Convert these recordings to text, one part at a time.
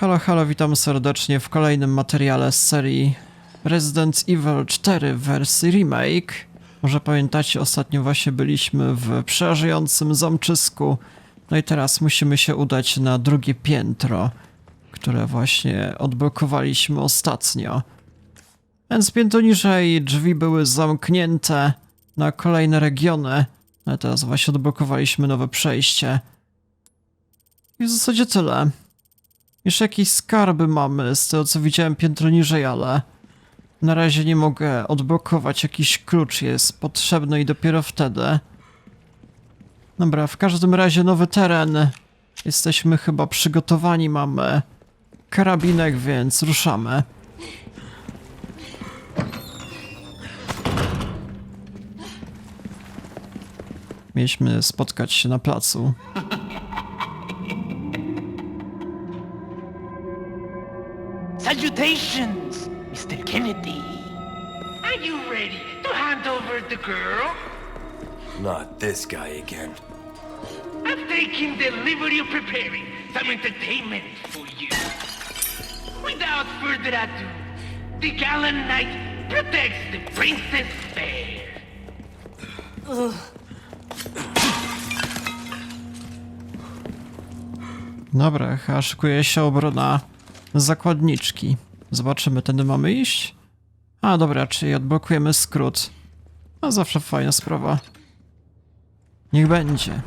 Halo, halo, witam serdecznie w kolejnym materiale z serii Resident Evil 4 w wersji remake. Może pamiętacie, ostatnio właśnie byliśmy w przerażającym zamczysku. No i teraz musimy się udać na drugie piętro, które właśnie odblokowaliśmy ostatnio. Więc piętro niżej drzwi były zamknięte na kolejne regiony, ale teraz właśnie odblokowaliśmy nowe przejście. I w zasadzie tyle. Jeszcze jakieś skarby mamy z tego co widziałem piętro niżej, ale na razie nie mogę odblokować. Jakiś klucz jest potrzebny i dopiero wtedy. Dobra, w każdym razie nowy teren. Jesteśmy chyba przygotowani, mamy karabinek, więc ruszamy. Mieliśmy spotkać się na placu. Salutations, Mr. Kennedy. Are you ready to hand over the girl? Not this guy again. I've taken delivery of preparing some entertainment for you. Without further ado, the gallant knight protects the princess fair. Dobra, chyba szykuje się obrona zakładniczki. Zobaczymy, tędy mamy iść? A, dobra, czyli odblokujemy skrót. A zawsze fajna sprawa. Niech będzie.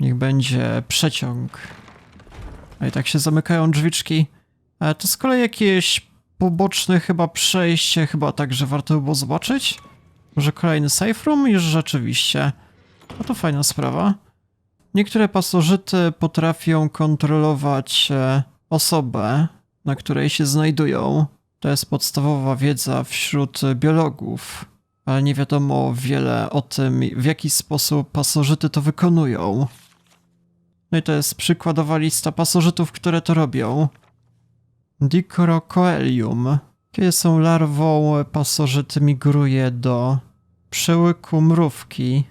Niech będzie przeciąg. A i tak się zamykają drzwiczki. E, to z kolei jakieś poboczne chyba przejście, chyba także warto by było zobaczyć. Może kolejny safe room? Już rzeczywiście. No to fajna sprawa. Niektóre pasożyty potrafią kontrolować e, osobę, na której się znajdują. To jest podstawowa wiedza wśród biologów, ale nie wiadomo wiele o tym, w jaki sposób pasożyty to wykonują. No i to jest przykładowa lista pasożytów, które to robią. Dicrocoelium. Kiedy są larwą, pasożyt migruje do przełyku mrówki,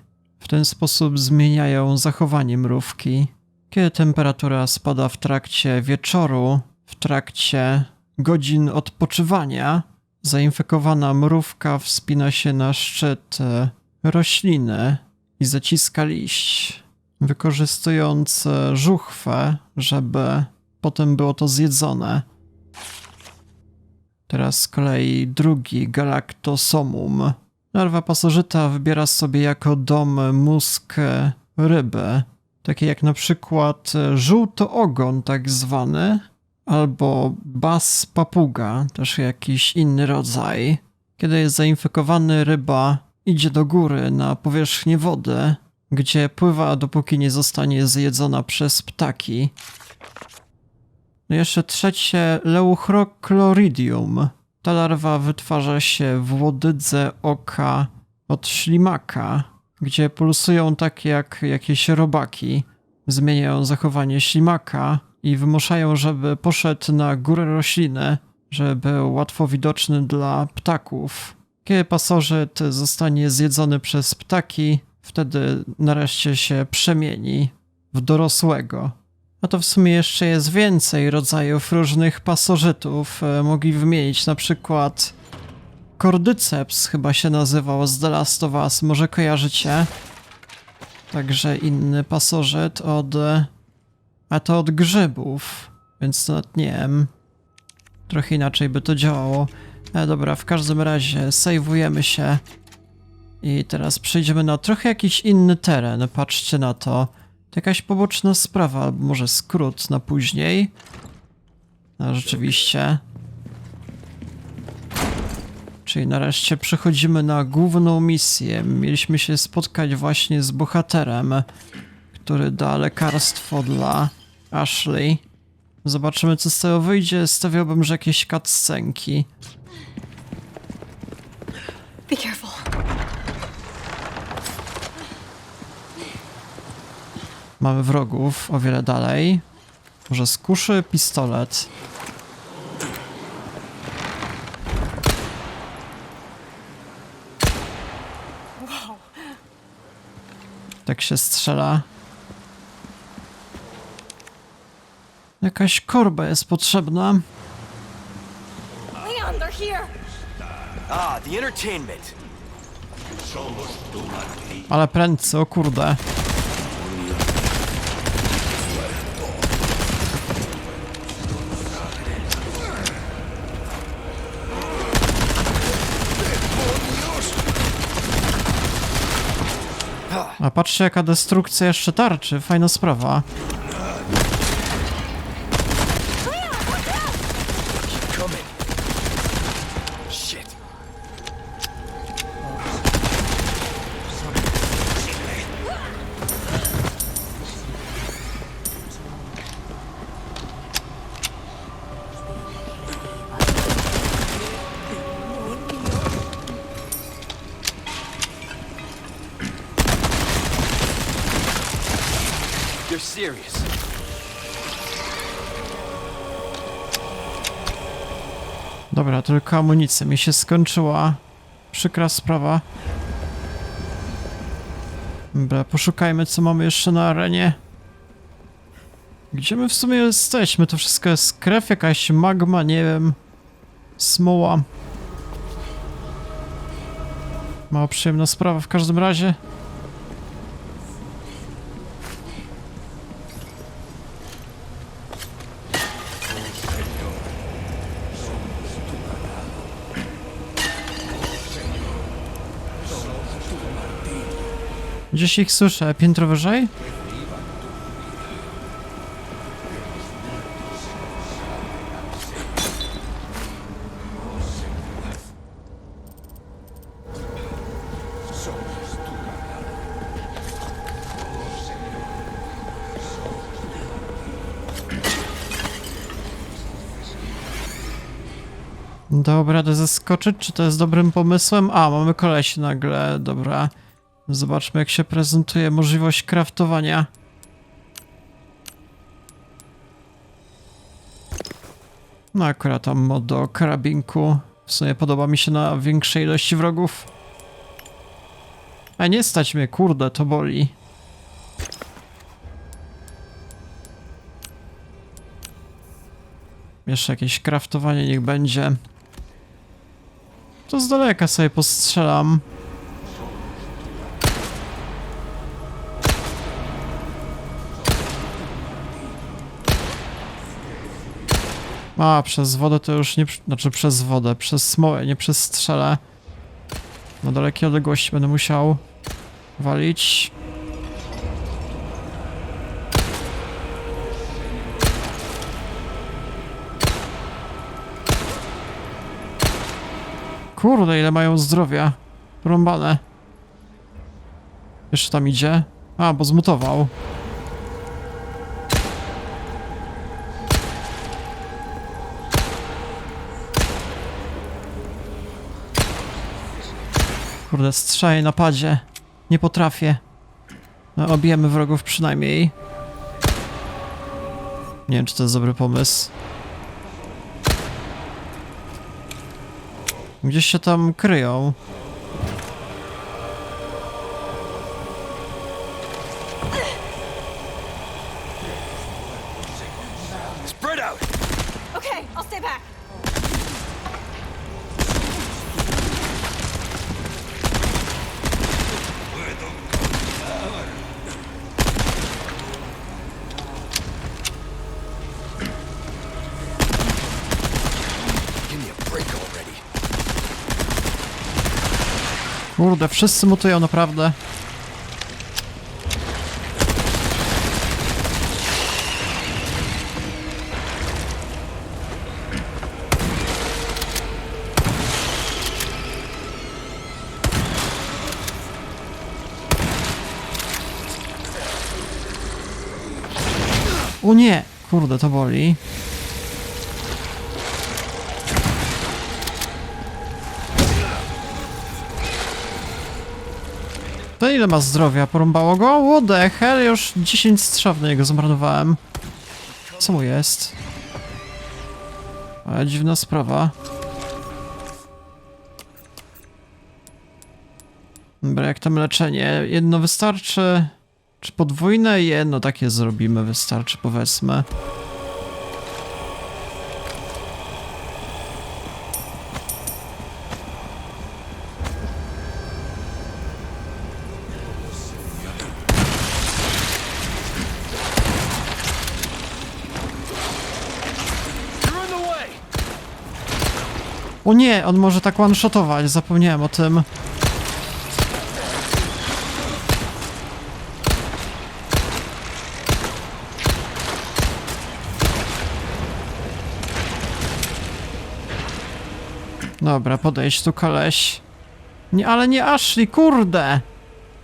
w ten sposób zmieniają zachowanie mrówki. Kiedy temperatura spada w trakcie wieczoru, w trakcie godzin odpoczywania, zainfekowana mrówka wspina się na szczyt e, rośliny i zaciska liść, wykorzystując e, żuchwę, żeby potem było to zjedzone. Teraz z kolei drugi Galactosomum. Larwa pasożyta wybiera sobie jako dom mózg ryby, takie jak na przykład żółtoogon tak zwany, albo bas papuga, też jakiś inny rodzaj. Kiedy jest zainfekowany, ryba idzie do góry na powierzchnię wody, gdzie pływa dopóki nie zostanie zjedzona przez ptaki. No jeszcze trzecie Leuchrochloridium. Ta larwa wytwarza się w łodydze oka od ślimaka, gdzie pulsują takie jak jakieś robaki. Zmieniają zachowanie ślimaka i wymuszają, żeby poszedł na górę rośliny, żeby był łatwo widoczny dla ptaków. Kiedy pasożyt zostanie zjedzony przez ptaki, wtedy nareszcie się przemieni w dorosłego. A to w sumie jeszcze jest więcej rodzajów różnych pasożytów. E, Mogli wymienić na przykład Cordyceps chyba się nazywał z The Last of Us, może kojarzycie? Także inny pasożyt od... A to od grzybów, więc nawet nie wiem. Trochę inaczej by to działało. E, dobra, w każdym razie sejwujemy się. I teraz przejdziemy na trochę jakiś inny teren, patrzcie na to. Jakaś poboczna sprawa, albo może skrót na później. No rzeczywiście. Czyli nareszcie przechodzimy na główną misję. Mieliśmy się spotkać właśnie z bohaterem, który da lekarstwo dla Ashley. Zobaczymy, co z tego wyjdzie. Stawiałbym, że jakieś cutscenki. Be careful. Mamy wrogów o wiele dalej. Może skuszy pistolet. Tak się strzela. Jakaś korba jest potrzebna. Leon, they're here! Ah, the entertainment. Ale prędce, o kurde. A patrzcie jaka destrukcja jeszcze tarczy, fajna sprawa. Serious. Dobra, tylko amunicja mi się skończyła. Przykra sprawa. Dobra, poszukajmy co mamy jeszcze na arenie. Gdzie my w sumie jesteśmy? To wszystko jest krew, jakaś magma, nie wiem. Smoła. Mało przyjemna sprawa w każdym razie. Gdzieś ich słyszę, piętro wyżej? Dobra, radę zeskoczyć, czy to jest dobrym pomysłem? A, mamy koleś nagle, dobra. Zobaczmy, jak się prezentuje możliwość craftowania. No akurat tam mod do karabinku. W sumie podoba mi się na większej ilości wrogów. A nie stać mnie, kurde, to boli. Jeszcze jakieś craftowanie niech będzie. To z daleka sobie postrzelam. A, przez wodę to już nie... Znaczy przez wodę, przez smołę, nie przez strzelę. Na dalekiej odległości będę musiał walić. Kurde, ile mają zdrowia. Rąbane. Jeszcze tam idzie. A, bo zmutował. Kurde, strzelaj na padzie. Nie potrafię. No, obijemy wrogów przynajmniej. Nie wiem, czy to jest dobry pomysł. Gdzieś się tam kryją. Kurde, wszyscy mutują naprawdę. O nie! Kurde, to boli. Ile ma zdrowia? Porąbało go? What the hell? Już 10 strzał na niego zmarnowałem. Co mu jest? Ale dziwna sprawa. Dobra, jak tam leczenie? Jedno wystarczy? Czy podwójne? Jedno takie zrobimy, wystarczy, powiedzmy. O nie, on może tak one-shotować, zapomniałem o tym. Dobra, podejdź tu koleś. Nie, ale nie Ashley, kurde!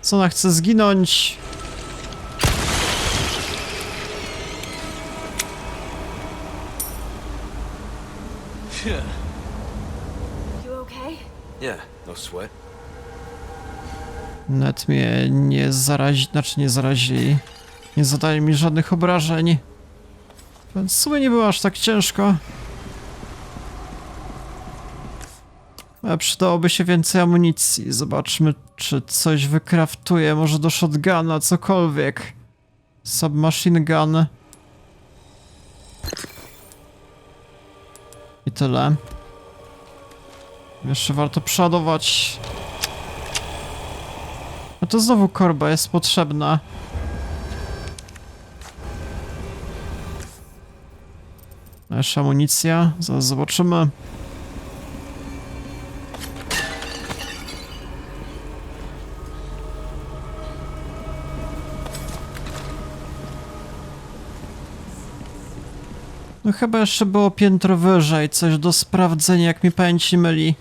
Co ona chce zginąć? You okay? Sweat. Net mnie nie zarazi, znaczy nie zarazili. Nie zadaje mi żadnych obrażeń. Więc w sumie nie było aż tak ciężko. Ale przydałoby się więcej amunicji. Zobaczmy, czy coś wykraftuję. Może do shotguna, cokolwiek. Submachine gun. I tyle. Jeszcze warto przeładować. A to znowu korba jest potrzebna. Jeszcze amunicja, zaraz zobaczymy. No chyba jeszcze było piętro wyżej, coś do sprawdzenia, jak mi pamięć nie myli.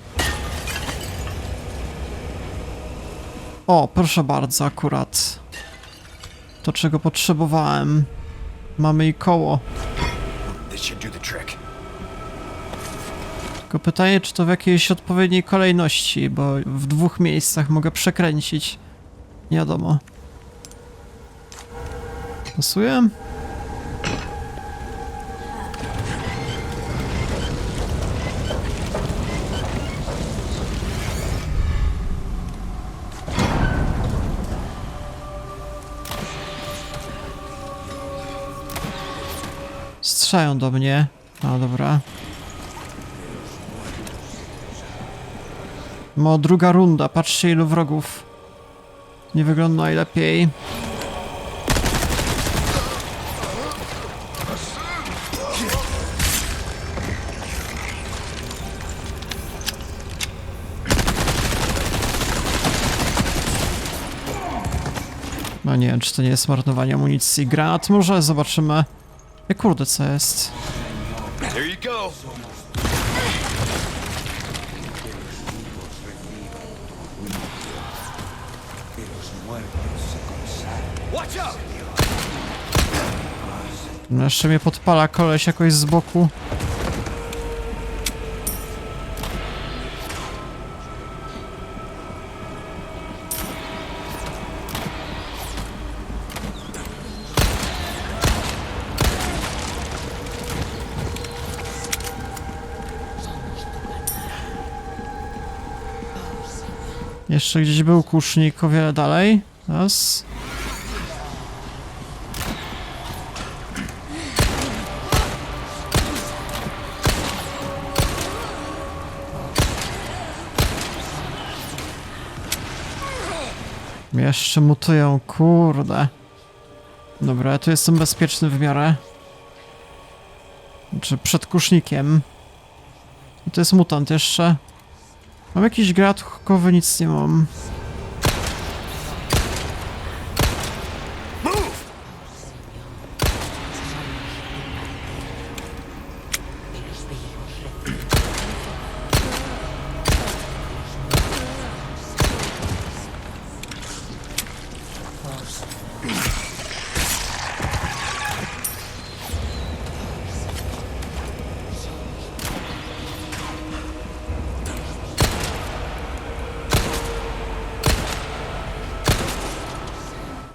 O, proszę bardzo, akurat. To, czego potrzebowałem. Mamy i koło. Tylko pytanie, czy to w jakiejś odpowiedniej kolejności, bo w dwóch miejscach mogę przekręcić. Nie wiadomo. Pasuje? Strzelają do mnie. No dobra. No, druga runda. Patrzcie, ilu wrogów. Nie wygląda najlepiej. No nie wiem, czy to nie jest marnowanie amunicji. Granat może? Zobaczymy. Ja kurde, co jest? There you go. Watch out! No jeszcze mnie podpala koleś jakoś z boku. Jeszcze gdzieś był kusznik o wiele dalej. Raz. Jeszcze mutują, kurde. Dobra, tu jestem bezpieczny w miarę. Czy przed kusznikiem. I to jest mutant jeszcze. Mam jakiś grat nic nie mam.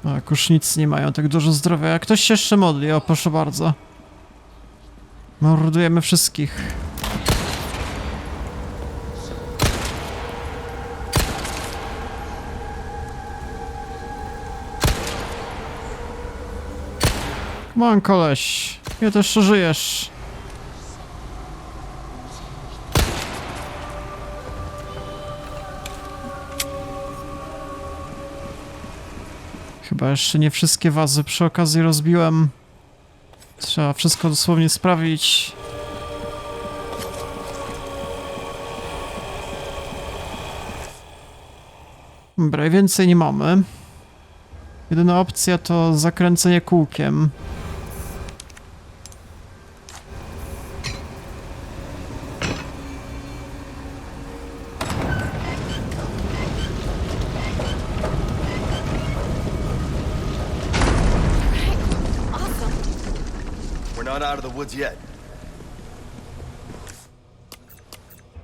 A, już nic nie mają tak dużo zdrowia. Jak ktoś się jeszcze modli, o proszę bardzo. Mordujemy wszystkich. On, koleś. Nie też żyjesz. Chyba jeszcze nie wszystkie wazy przy okazji rozbiłem. Trzeba wszystko dosłownie sprawić. Dobra, więcej nie mamy. Jedyna opcja to zakręcenie kółkiem.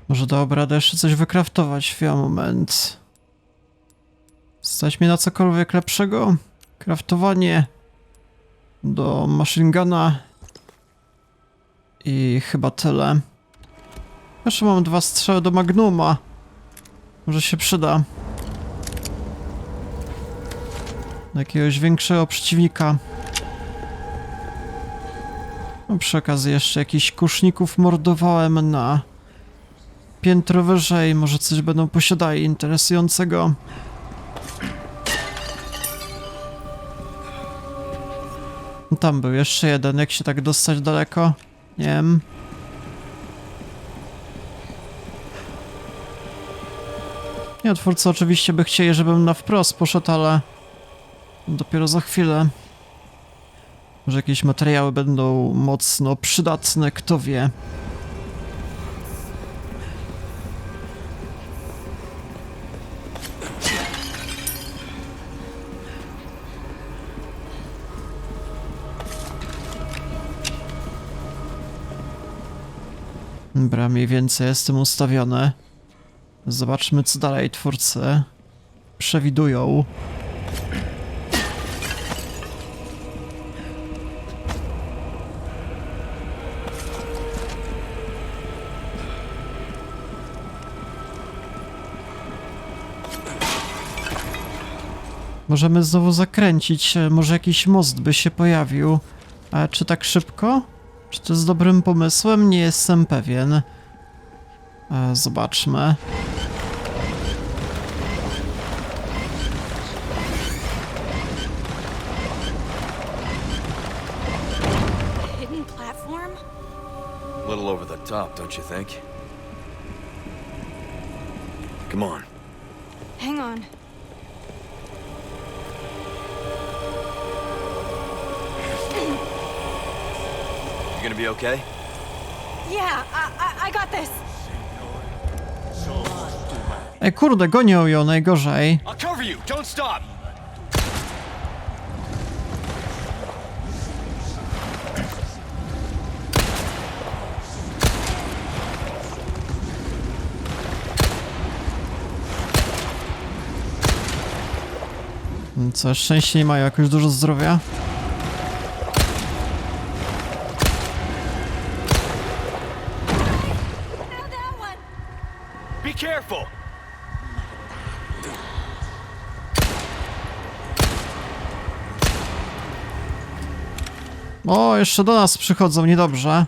Może dobra, da jeszcze coś wykraftować. Chwila, moment. Stać mnie na cokolwiek lepszego? Kraftowanie do machine guna i chyba tyle. Jeszcze mam dwa strzały do Magnuma. Może się przyda. Do jakiegoś większego przeciwnika. No, przy okazji jeszcze jakichś kuszników mordowałem na piętro wyżej, może coś będą posiadali interesującego. No Tam był jeszcze jeden, jak się tak dostać daleko? Nie wiem. Nie, twórcy oczywiście by chcieli, żebym na wprost poszedł, ale dopiero za chwilę. Może jakieś materiały będą mocno przydatne, kto wie. Dobra, mniej więcej jestem ustawiony. Zobaczmy, co dalej twórcy przewidują. Możemy znowu zakręcić, e, może jakiś most by się pojawił. A czy tak szybko? Czy to jest dobrym pomysłem? Nie jestem pewien. E, Zobaczmy. Little over the top, don't you think? Come on. Hang on. You gonna be okay? Yeah, I, I, I got this. Ej, kurde, gonią ją najgorzej. I'll cover you. Don't stop. Co, szczęście nie mają jakoś dużo zdrowia? O, jeszcze do nas przychodzą, niedobrze.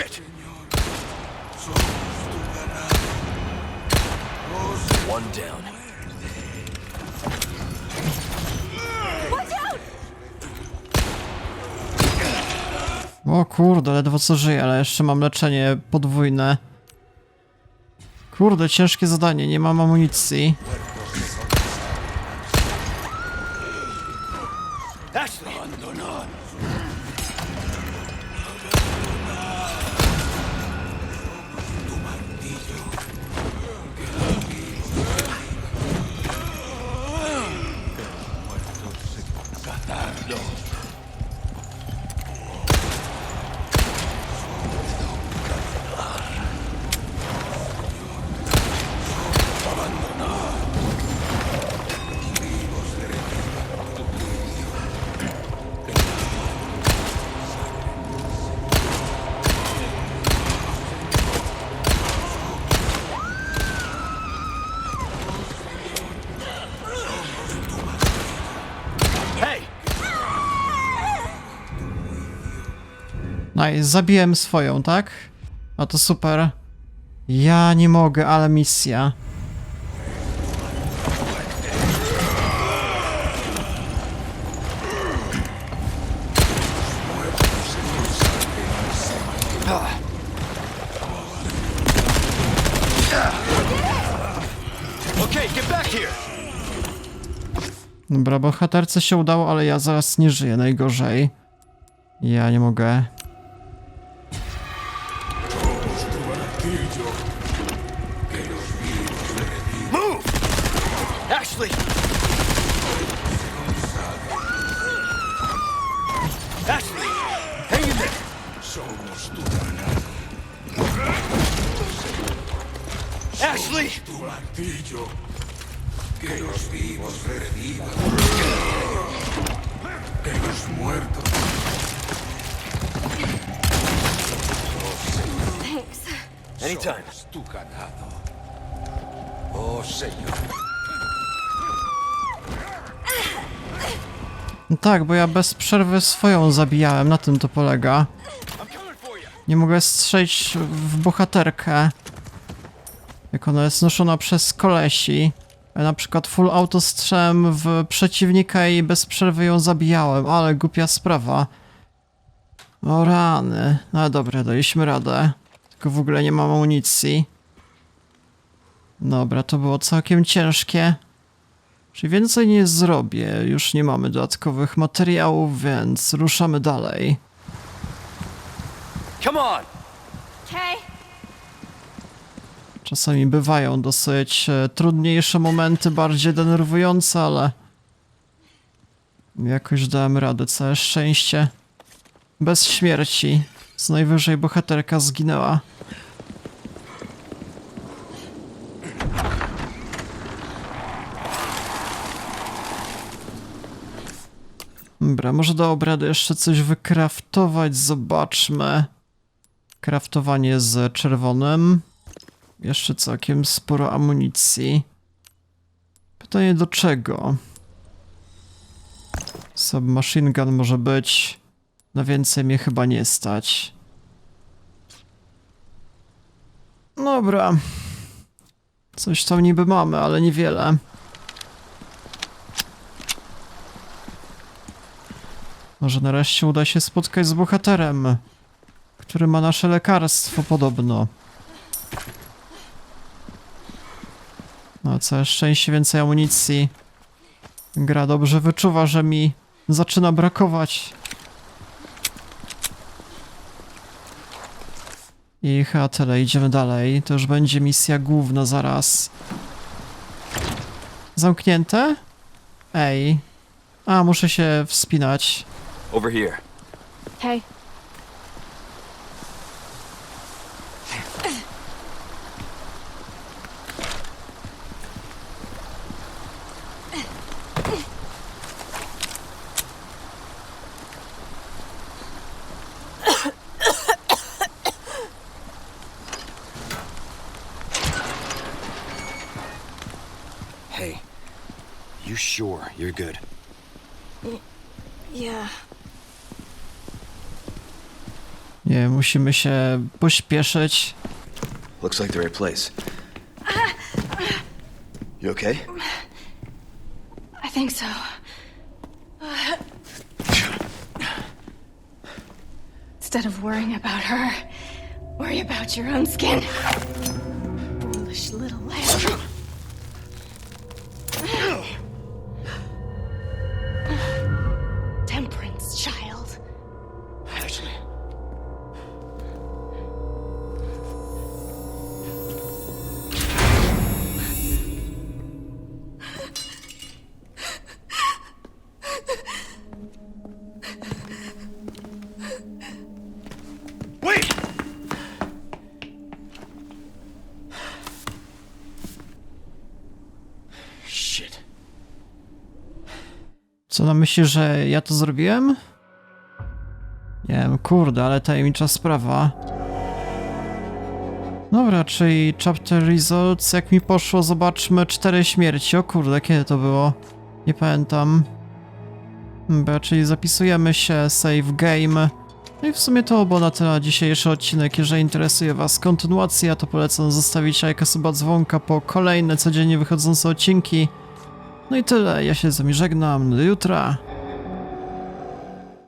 Shit. One down. Watch out! O kurde, ledwo co żyję, ale jeszcze mam leczenie podwójne. Kurde, ciężkie zadanie, nie mam amunicji. Nice, zabiłem swoją, tak? A to super. Ja nie mogę, ale misja. Dobra, bohaterce się udało, ale ja zaraz nie żyję, najgorzej. Ja nie mogę. No tak, bo ja bez przerwy swoją zabijałem, na tym to polega. Nie mogę strzelić w bohaterkę. Jak ona jest noszona przez kolesi. Ja na przykład full auto strzem w przeciwnika i bez przerwy ją zabijałem, ale głupia sprawa. O rany. No dobra, daliśmy radę. Tylko w ogóle nie mam amunicji. Dobra, to było całkiem ciężkie. Czyli więcej nie zrobię. Już nie mamy dodatkowych materiałów, więc ruszamy dalej. Come on! Okay. Czasami bywają dosyć e, trudniejsze momenty, bardziej denerwujące, ale jakoś dałem radę, całe szczęście. Bez śmierci. Co najwyżej bohaterka zginęła. Dobra, może do obrady jeszcze coś wykraftować, zobaczmy. Kraftowanie z czerwonym. Jeszcze całkiem sporo amunicji. Pytanie do czego? Submachine gun może być. Na więcej mnie chyba nie stać. Dobra. Coś tam niby mamy, ale niewiele. Może nareszcie uda się spotkać z bohaterem, który ma nasze lekarstwo podobno. No, całe szczęście więcej amunicji. Gra dobrze wyczuwa, że mi zaczyna brakować. I chyba tyle, idziemy dalej. To już będzie misja główna zaraz. Zamknięte? Ej. A, muszę się wspinać. Over here. Hey. Hey, you sure you're good? Yeah. Nie, musimy się pośpieszyć. Looks like the right place. You okay? I think so. Instead of worrying about her, worry about your own skin. Co na myśli, że ja to zrobiłem? Nie wiem, kurde, ale tajemnicza sprawa. Dobra, czyli chapter results, jak mi poszło, zobaczmy, cztery śmierci. O kurde, kiedy to było? Nie pamiętam. Dobra, czyli zapisujemy się, save game. No i w sumie to było na tyle dzisiejszy odcinek. Jeżeli interesuje Was kontynuacja, to polecam zostawić jako suba dzwonka po kolejne codziennie wychodzące odcinki. No i tyle, ja się z wami żegnam, do jutra.